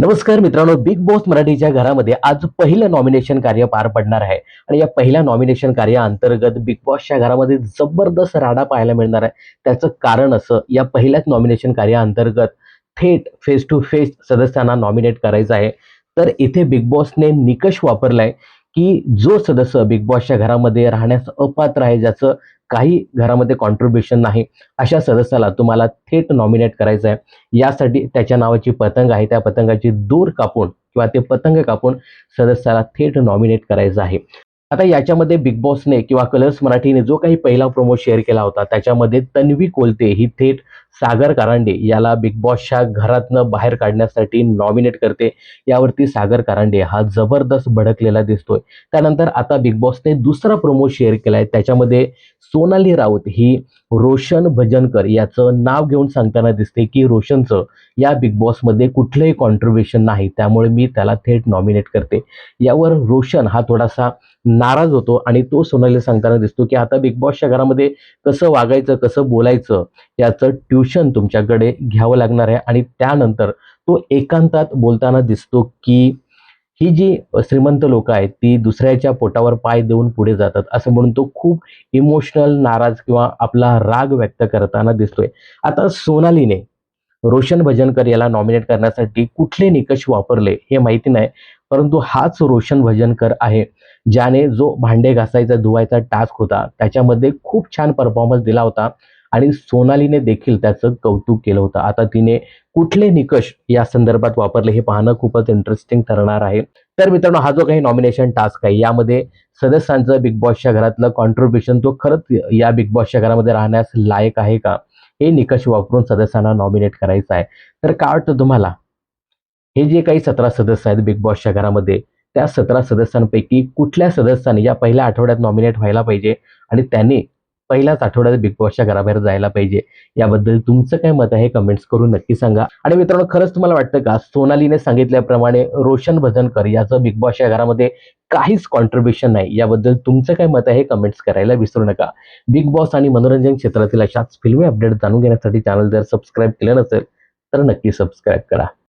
नमस्कार मित्रांनो big boss मराठीच्या घरामध्ये आज पहिलं नॉमिनेशन कार्य पार पडणार आहे. आणि या पहिल्या नॉमिनेशन कार्याअंतर्गत बिग बॉसच्या घरामध्ये जबरदस्त राडा पाहायला मिळणार आहे. त्याचं कारण असं या पहिल्याच नॉमिनेशन कार्याअंतर्गत थेट फेस टू फेस सदस्यांना नॉमिनेट करायचं आहे. तर इथे बिग बॉसने निकष वापरलाय. की जो सदस्य बिग बॉसच्या घरामध्ये राहण्यास अपात्र आहे ज्याचं काही घरामध्ये कॉन्ट्रीब्युशन नाही अशा सदस्याला तुम्हाला थेट नॉमिनेट करायचं आहे. यासाठी त्याच्या नावाची पतंग आहे. त्या पतंगाची दूर कापून किंवा ते पतंग कापून सदस्याला थेट नॉमिनेट करायचं आहे. आता याच्यामध्ये बिग बॉसने किंवा कलर्स मराठीने जो काही पहिला प्रोमो शेअर केला होता त्याच्यामध्ये तन्वी कोलते ही थेट सागर कारांडे याला बिग बॉसच्या घरातनं बाहेर काढण्यासाठी नॉमिनेट करते. यावरती सागर कारांडे हा जबरदस्त भडकलेला दिसतोय. त्यानंतर आता बिग बॉसने दुसरा प्रोमो शेअर केलाय. त्याच्यामध्ये सोनाली राऊत ही रोशन भजनकर याचं नाव घेऊन सांगताना दिसते की रोशनचं या बिग बॉसमध्ये कुठलंही कॉन्ट्रीब्युशन नाही. त्यामुळे मी त्याला थेट नॉमिनेट करते. यावर रोशन हा थोडासा नाराज होतो आणि तो सोनाली सांगताना दिसतो की आता बिग बॉसच्या घरामध्ये कसं वागायचं कसं बोलायचं याचं ट्यू ट्युशन तुमच्याकडे घ्यावं लागणार आहे आणि त्यानंतर तो एकांतात बोलताना दिसतो की ही जी श्रीमंत लोक आहेत ती दुसऱ्याच्या पोटावर पाय देऊन पुढे जातात असं म्हणून तो खूप इमोशनल नाराज किंवा आपला राग व्यक्त करताना दिसतोय. आता सोनालीने रोशन भजनकर याला नॉमिनेट करण्यासाठी कुठले निकष वापरले हे माहिती नाही परंतु हाच रोशन भजनकर आहे ज्याने जो भांडे घासायचा धुवायचा टास्क होता त्याच्यामध्ये खूप छान परफॉर्मन्स दिला होता. आणि सोनालीने देखील त्याचं कौतुक केलं होतं. आता तिने कुठले निकष या संदर्भात वापरले हे पाहणं खूपच इंटरेस्टिंग ठरणार आहे. तर मित्रांनो हा जो काही नॉमिनेशन टास्क आहे यामध्ये सदस्यांचं बिग बॉसच्या घरातलं कॉन्ट्रीब्युशन तो खरंच या बिग बॉसच्या घरामध्ये राहण्यास लायक आहे का? हे निकष वापरून सदस्यांना नॉमिनेट करायचं आहे. तर काय वाटतं तुम्हाला? हे जे काही सतरा सदस्य आहेत बिग बॉसच्या घरामध्ये त्या सतरा सदस्यांपैकी कुठल्या सदस्याने या पहिल्या आठवड्यात नॉमिनेट व्हायला पाहिजे? आणि त्याने पहिल्याच आठवड्यात बिग बॉसच्या घराबाहेर जायला पाहिजे. याबद्दल तुमचं काय मत आहे? कमेंट्स करून नक्की सांगा. आणि मित्रांनो खरंच तुम्हाला वाटतं का? सोनालीने सांगितल्याप्रमाणे रोशन भजनकर याचं बिग बॉसच्या घरामध्ये काहीच कॉन्ट्रीब्युशन नाही. याबद्दल तुमचं काय मत आहे? कमेंट्स करायला विसरू नका. बिग बॉस आणि मनोरंजन क्षेत्रातील अशाच फिल्मी अपडेट जाणून घेण्यासाठी चॅनल जर सबस्क्राईब केलं नसेल तर नक्की सबस्क्राईब करा.